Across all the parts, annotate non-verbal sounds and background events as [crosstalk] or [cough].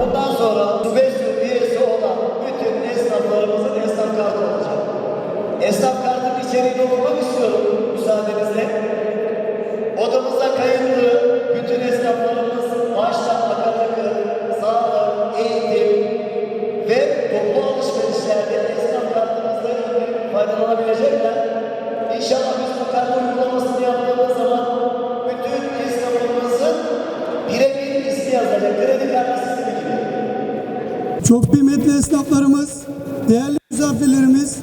Bundan sonra Subesyon üyesi olan bütün esnaflarımızın esnaf kartı olacak. Esnaf kartının içeriğini okumak istiyorum müsaadenizle. Odamıza kayıtlı bütün esnaflarımız maaşla akarakı, sağlık, eğitim ve toplu alışverişlerde esnaf kartımızdan faydalanabilecek Çok kıymetli esnaflarımız, değerli misafirlerimiz,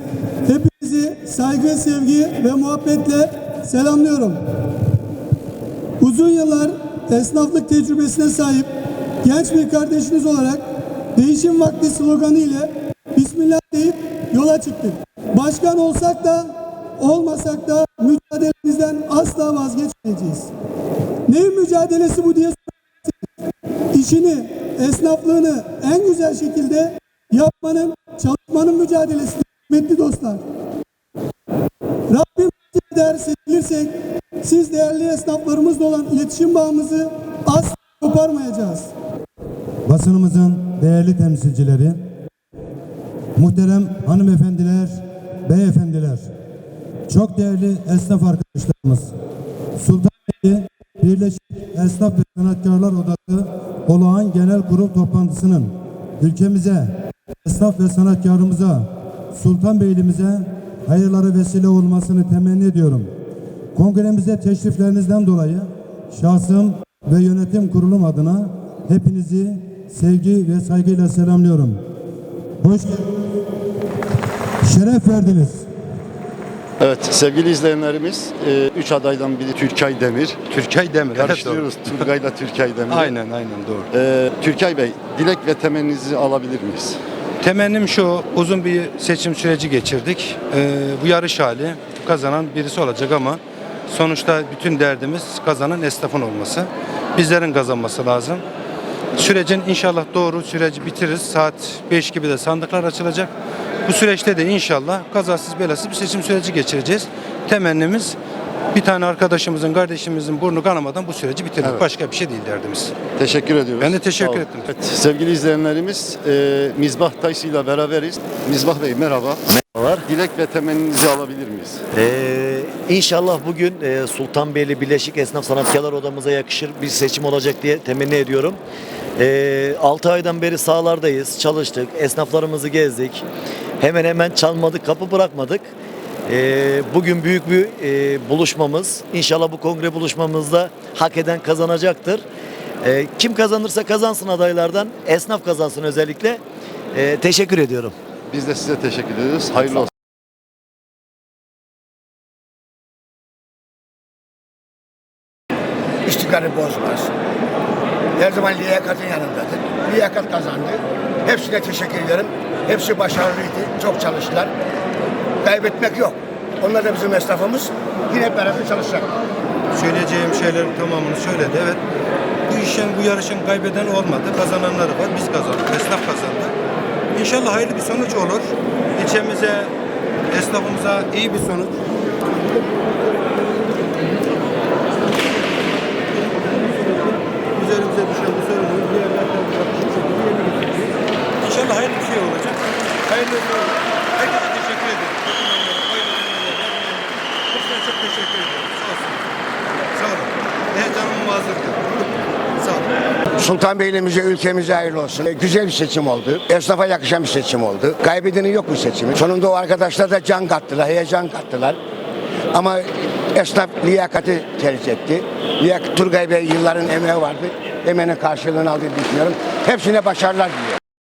hepinizi saygı, sevgi ve muhabbetle selamlıyorum. Uzun yıllar esnaflık tecrübesine sahip genç bir kardeşiniz olarak değişim vakti sloganı ile Bismillah deyip yola çıktık. Başkan olsak da olmasak da mücadelemizden asla vazgeçmeyeceğiz. Neyin mücadelesi bu diye işini, esnaflığını en güzel şekilde yapmanın, çalışmanın mücadelesi kıymetli dostlar. Rabbim eder seçilirsek siz değerli esnaflarımızla olan iletişim bağımızı asla koparmayacağız. basınımızın değerli temsilcileri, muhterem hanımefendiler, beyefendiler, çok değerli esnaf arkadaşlarımız, Sultanbeyli Birleşik Esnaf ve Sanatkarlar Odası Olağan Genel Kurul toplantısının ülkemize, esnaf ve sanatkarımıza, Sultanbeylimize hayırlara vesile olmasını temenni ediyorum. Kongremize teşriflerinizden dolayı şahsım ve yönetim kurulum adına hepinizi sevgi ve saygıyla selamlıyorum. Hoş şeref verdiniz. Evet sevgili izleyenlerimiz, e, üç adaydan biri Türkay Demir. Türkay Demir. evet, Karıştırıyoruz Turgay'la [laughs] Türkay Demir. Aynen aynen doğru. E, Türkay Bey, dilek ve temenninizi alabilir miyiz? Temennim şu uzun bir seçim süreci geçirdik. Ee, bu yarış hali kazanan birisi olacak ama sonuçta bütün derdimiz kazanan esnafın olması. Bizlerin kazanması lazım. Sürecin inşallah doğru süreci bitiririz. Saat 5 gibi de sandıklar açılacak. Bu süreçte de inşallah kazasız belasız bir seçim süreci geçireceğiz. Temennimiz bir tane arkadaşımızın, kardeşimizin burnu kanamadan bu süreci bitirmek. Evet. Başka bir şey değil derdimiz. Teşekkür ediyoruz. Ben de teşekkür ettim. Evet, sevgili izleyenlerimiz, e, Mizbah Taysı ile beraberiz. Mizbah Bey merhaba. Merhabalar. Dilek ve temenninizi alabilir miyiz? Ee, inşallah bugün e, Sultanbeyli Birleşik Esnaf Sanatkarlar Odamıza yakışır bir seçim olacak diye temenni ediyorum. Ee, 6 aydan beri sahalardayız, çalıştık, esnaflarımızı gezdik. Hemen hemen çalmadık, kapı bırakmadık. Ee, bugün büyük bir e, buluşmamız. İnşallah bu kongre buluşmamızda hak eden kazanacaktır. Ee, kim kazanırsa kazansın adaylardan, esnaf kazansın özellikle. Ee, teşekkür ediyorum. Biz de size teşekkür ediyoruz. Hayırlı olsun. istikrarı bozmaz. Her zaman liyakatın yanındadır. Liyakat kazandı. Hepsine teşekkür ederim. Hepsi başarılıydı. Çok çalıştılar. Kaybetmek yok. Onlar da bizim esnafımız. Yine hep beraber çalışacak. Söyleyeceğim şeylerin tamamını söyledi. Evet. Bu işin, bu yarışın kaybeden olmadı. Kazananları var. Biz kazandık. Esnaf kazandı. İnşallah hayırlı bir sonuç olur. İlçemize, esnafımıza iyi bir sonuç. Üzerimize düşen bu sorumluluğu diğerlerden yakışık şekilde yerine getireceğiz. İnşallah hayırlı bir şey olacak. Hayırlı olsun. Herkese teşekkür ederim. Katılımlara, oy verenlere, vermeyenlere. Hepsine çok teşekkür ederim. Sağ olsun. Sağ olun. Heyecanım mazurdur. Sağ olun. Sultanbeyli'mize, ülkemize hayırlı olsun. E, Güzel bir seçim oldu. Esnafa yakışan bir seçim oldu. Kaybedeni yok bu seçimin. Sonunda o arkadaşlar da can kattılar, heyecan kattılar. Ama esnaf liyakati tercih etti. Liyak, Turgay Bey yılların emeği vardı. Emeğinin karşılığını aldığını düşünüyorum. Hepsine başarılar diliyorum.